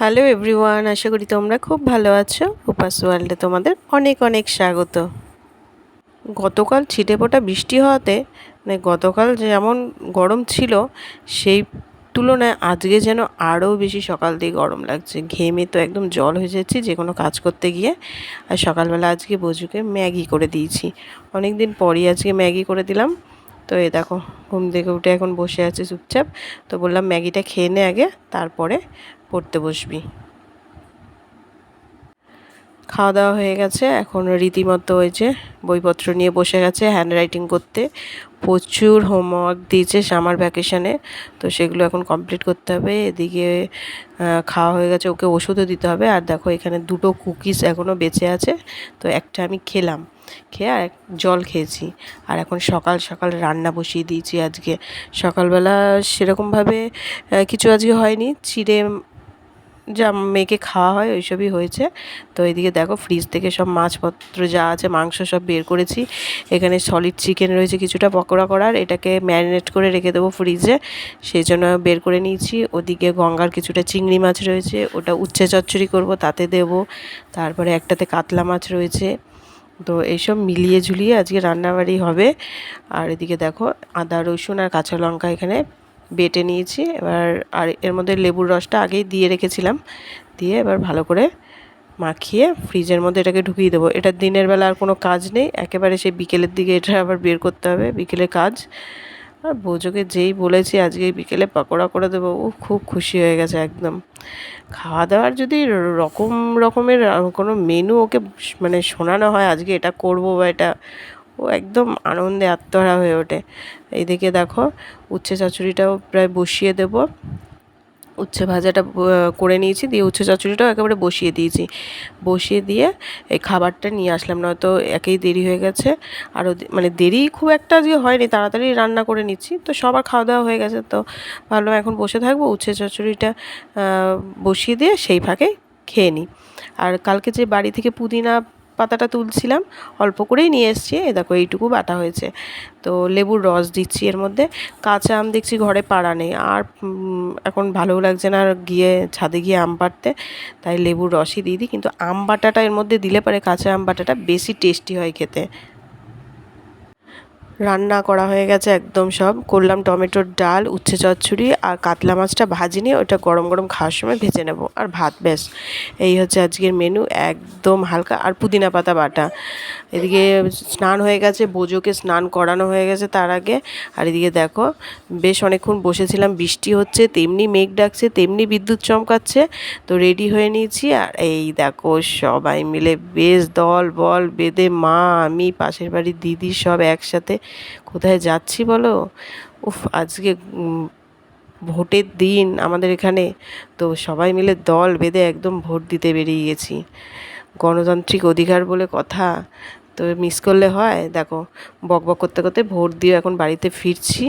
Hello everyone, আশা করি তোমরা খুব ভালো আছো। উপাস ওয়ার্ল্ডে তোমাদের অনেক অনেক স্বাগত। গতকাল ছিটে ফোটা বৃষ্টি হওয়াতে মানে গতকাল যেমন গরম ছিল, সেই তুলনায় আজকে যেন আরও বেশি সকাল দিয়ে গরম লাগছে। ঘেমে তো একদম জল হয়ে যাচ্ছি, যে কোনো কাজ করতে গিয়ে। আর সকালবেলা আজকে বজুকে ম্যাগি করে দিয়েছি। অনেক দিন পরই আজকে ম্যাগি করে দিলাম। তো এই দেখো, ঘুম থেকে উঠে এখন বসে আছে চুপচাপ। তো বললাম, ম্যাগিটা খেয়ে নে আগে, তারপরে পড়তে বসবি। খাওয়া দাওয়া হয়ে গেছে। এখন রীতিমতো হয়েছে বইপত্র নিয়ে বসে গেছে হ্যান্ড রাইটিং করতে। প্রচুর হোমওয়ার্ক দিয়েছে সামার ভ্যাকেশানে তো সেগুলো এখন কমপ্লিট করতে হবে। এদিকে খাওয়া হয়ে গেছে, ওকে ওষুধও দিতে হবে। আর দেখো, এখানে দুটো কুকিজ এখনও বেঁচে আছে। তো একটা আমি খেলাম। খেয়ে আর জল খেয়েছি। আর এখন সকাল সকাল রান্না বসিয়ে দিয়েছি আজকে। সকালবেলা সেরকমভাবে কিছু আজকে হয়নি। চিড়ে যা মেয়েকে খাওয়া হয়, ওইসবই হয়েছে। তো এদিকে দেখো ফ্রিজ থেকে সব মাছপত্র যা আছে, মাংস সব বের করেছি। এখানে সলিড চিকেন রয়েছে কিছুটা পকোড়া করার, এটাকে ম্যারিনেট করে রেখে দেবো ফ্রিজে সেই জন্য বের করে নিয়েছি। ওদিকে গঙ্গার কিছুটা চিংড়ি মাছ রয়েছে, ওটা উচ্ছে চচ্চড়ি করব, তাতে দেব। তারপরে একটাতে কাতলা মাছ রয়েছে। তো এইসব মিলিয়ে ঝুলিয়ে আজকে রান্নাবাড়ি হবে। আর এদিকে দেখো আদা, রসুন আর কাঁচা লঙ্কা এখানে বেটে নিয়েছি। এবার আর এর মধ্যে লেবুর রসটা আগেই দিয়ে রেখেছিলাম। দিয়ে এবার ভালো করে মাখিয়ে ফ্রিজের মধ্যে এটাকে ঢুকিয়ে দেবো। এটা দিনের বেলা আর কোনো কাজ নেই। একেবারে সেই বিকেলের দিকে এটা আবার বের করতে হবে বিকেলে কাজ। আর বোঝোকে যেই বলেছি আজকে বিকেলে পকোড়া করে দেবো, ও খুব খুশি হয়ে গেছে একদম। খাওয়া দাওয়ার যদি রকম রকমের কোনো মেনু ওকে মানে শোনানো হয়, আজকে এটা করব বা এটা ও একদম আনন্দে আত্মহারা হয়ে ওঠে। এইদিকে দেখো, উচ্ছে চচ্চড়িটাও প্রায় বসিয়ে দেব। উচ্ছে ভাজাটা করে নিয়েছি, দিয়ে উচ্ছে চচ্চড়িটাও একেবারে বসিয়ে দিয়েছি। বসিয়ে দিয়ে এই খাবারটা নিয়ে আসলাম, নয়তো একেই দেরি হয়ে গেছে। আরও মানে দেরি খুব একটা আজকে হয়নি, তাড়াতাড়ি রান্না করে নিচ্ছি। তো সবার খাওয়া দাওয়া হয়ে গেছে, তো ভাবলাম এখন বসে থাকব, উচ্ছে চচ্চড়িটা বসিয়ে দিয়ে সেই ফাঁকে খেয়ে নিই। আর কালকে যে বাড়ি থেকে পুদিনা পাতাটা তুলছিলাম, অল্প করেই নিয়ে এসছি। এ দেখো, এইটুকু বাটা হয়েছে। তো লেবুর রস দিচ্ছি এর মধ্যে। কাঁচা আম দেখছি ঘরে পাড়া নেই। আর এখন ভালোও লাগছে না আর গিয়ে ছাদে গিয়ে আম পাড়তে। তাই লেবুর রসই দিয়ে দিই। কিন্তু আম বাটাটা এর মধ্যে দিলে পারে কাঁচা আম বাটাটা বেশি টেস্টি হয় খেতে। রান্না করা হয়ে গেছে একদম সব। করলাম টমেটোর ডাল, উচ্ছে চচ্চড়ি আর কাতলা মাছটা ভাজি নিয়ে ওটা গরম গরম খাওয়ার সময় ভেজে নেব। আর ভাত ব্যাস, এই হচ্ছে আজকের মেনু একদম হালকা আর পুদিনা পাতা বাটা। এদিকে স্নান হয়ে গেছে, বোজোকে স্নান করানো হয়ে গেছে তার আগে। আর এদিকে দেখো, বেশ অনেকক্ষণ বসেছিলাম, বৃষ্টি হচ্ছে, তেমনি মেঘ ডাকছে, তেমনি বিদ্যুৎ চমকাচ্ছে। তো রেডি হয়ে নিয়েছি আর এই দেখো সবাই মিলে, বেশ দল বল বেদে মা, আমি, পাশের বাড়ির দিদি সব একসাথে কোথায় যাচ্ছি বলো? উফ, আজকে ভোটের দিন আমাদের এখানে। তো সবাই মিলে দল বেঁধে একদম ভোট দিতে বেরিয়ে গেছি। গণতান্ত্রিক অধিকার বলে কথা। তো মিস করলে হয়? দেখো, বক বক করতে করতে ভোট দিয়ে এখন বাড়িতে ফিরছি।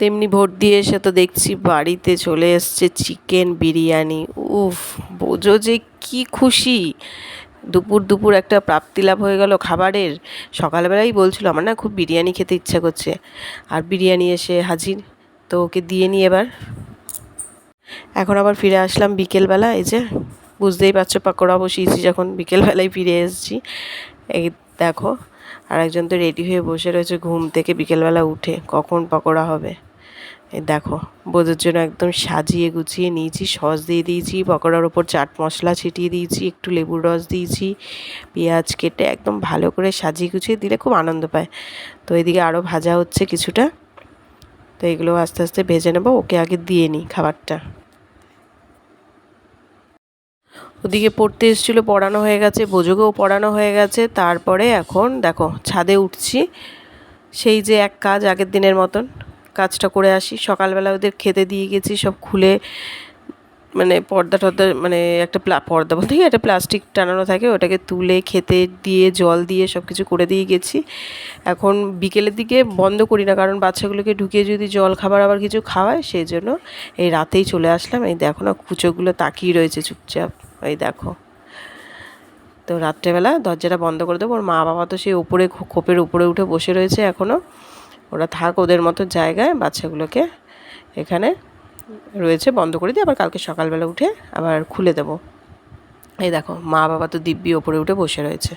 তেমনি ভোট দিয়ে এসে তো দেখছি বাড়িতে চলে এসছে চিকেন বিরিয়ানি। উফ, বোঝো যে কি খুশি। দুপুর দুপুর একটা প্রাপ্তি লাভ হয়ে গেল খাবারের। সকালবেলাই বলছিল, আমার না খুব বিরিয়ানি খেতে ইচ্ছা করছে। আর বিরিয়ানি এসে হাজির। তো ওকে দিয়ে নিই এবার। এখন আবার ফিরে আসলাম বিকেলবেলা। এই যে, বুঝতেই পারছ পাকোড়া বসিয়েছি যখন বিকেলবেলায় ফিরে এসেছি। এই দেখো আর একজন তো রেডি হয়ে বসে রয়েছে ঘুম থেকে বিকেলবেলা উঠে। কখন পকোড়া হবে? এই দেখো বোধের জন্য একদম সাজিয়ে গুছিয়ে নিয়েছি, সস দিয়ে দিয়েছি, পকোড়ার ওপর চাট মশলা ছিটিয়ে দিয়েছি, একটু লেবুর রস দিয়েছি, পেঁয়াজ কেটে একদম ভালো করে সাজিয়ে গুছিয়ে দিলে খুব আনন্দ পায়। তো এদিকে আরও ভাজা হচ্ছে কিছুটা, তো এগুলো আস্তে আস্তে ভেজে নেব, ওকে আগে দিয়ে নিই খাবারটা। ওদিকে পড়তে এসেছিল, পড়ানো হয়ে গেছে বোঝোকেও পড়ানো হয়ে গেছে, তারপরে এখন দেখো, ছাদে উঠছি, সেই যে এক কাজ আগের দিনের মতন। কাজটা করে আসি। সকালবেলা ওদের খেতে দিয়ে গেছি, সব খুলে মানে পর্দা টর্দা মানে একটা পর্দা বলতে কি? একটা প্লাস্টিক টানানো থাকে, ওটাকে তুলে খেতে দিয়ে, জল দিয়ে সব কিছু করে দিয়ে গেছি। এখন বিকেলের দিকে বন্ধ করি না, কারণ বাচ্চাগুলোকে ঢুকিয়ে যদি জল খাবার আবার কিছু খাওয়ায় সেই জন্য এই রাতেই চলে আসলাম। এই দেখো না, কুচোগুলো তাকিয়ে রয়েছে চুপচাপ, এই দেখো। তো রাত্রেবেলা দরজাটা বন্ধ করে দেবো, ওর মা বাবা তো সেই উপরে খোপের উপরে উঠে বসে রয়েছে এখনও ওরা থাক ওদের মতো জায়গায় বাচ্চাগুলোকে এখানে রয়েছে, বন্ধ করে দিয়ে আবার কালকে সকালবেলা উঠে আবার খুলে দেবো। এই দেখো, মা বাবা তো দিব্যি ওপরে উঠে বসে রয়েছে।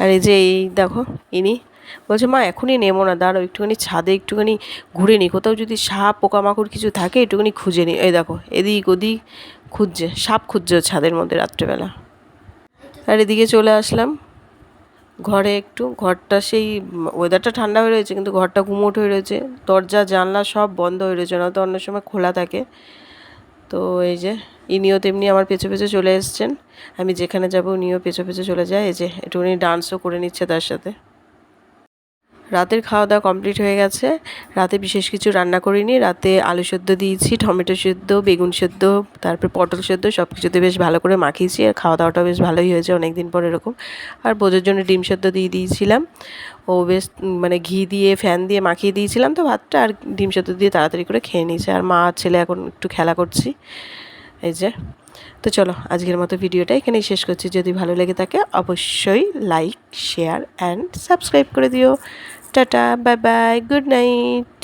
আর এই যে এই দেখো, ইনি বলছে, মা, এখনই নেব না দাঁড়ো একটুখানি ছাদে একটুখানি ঘুরে নিই কোথাও যদি সাপ, পোকামাকড় কিছু থাকে, একটুখানি খুঁজে নিই এই দেখো, এদিক ওদিক খুঁজছে, সাপ খুঁজছে ছাদের মধ্যে রাত্রেবেলা। আর এদিকে চলে আসলাম। ঘরে একটু, ঘরটা সেই ওয়েদারটা ঠান্ডা হয়ে রয়েছে, কিন্তু ঘরটা ঘুমোট হয়ে রয়েছে। দরজা, জানলা সব বন্ধ হয়ে রয়েছে না তো অন্য সময় খোলা থাকে। তো এই যে, ইনিও তেমনি আমার পেছে পেছে চলে এসছেন। আমি যেখানে যাব, উনিও পেছে পেছে চলে যায়। এই যে, একটুখানি ডান্সও করে নিচ্ছে তার সাথে। রাতের খাওয়া দাওয়া কমপ্লিট হয়ে গেছে। রাতে বিশেষ কিছু রান্না করিনি। রাতে আলু সেদ্ধ দিয়েছি, টমেটো সেদ্ধ, বেগুন সেদ্ধ, তারপর পটল সেদ্ধ সব কিছুতে বেশ ভালো করে মাখিয়েছি। আর খাওয়া দাওয়াটা বেশ ভালোই হয়েছে অনেক দিন পর এরকম। আর বোঝার জন্য ডিম সেদ্ধ দিয়ে দিয়েছিলাম। ও বেশ মানে ঘি দিয়ে, ফ্যান দিয়ে মাখিয়ে দিয়েছিলাম তো ভাতটা। আর ডিম সেদ্ধ দিয়ে তাড়াতাড়ি করে খেয়ে নিয়েছে। আর মা, ছেলে এখন একটু খেলা করছি। এই যে, তো চলো আজকের মতো ভিডিওটা এখানেই শেষ করছি। যদি ভালো লেগে থাকে অবশ্যই লাইক শেয়ার অ্যান্ড সাবস্ক্রাইব করে দিও। Tata bye bye good night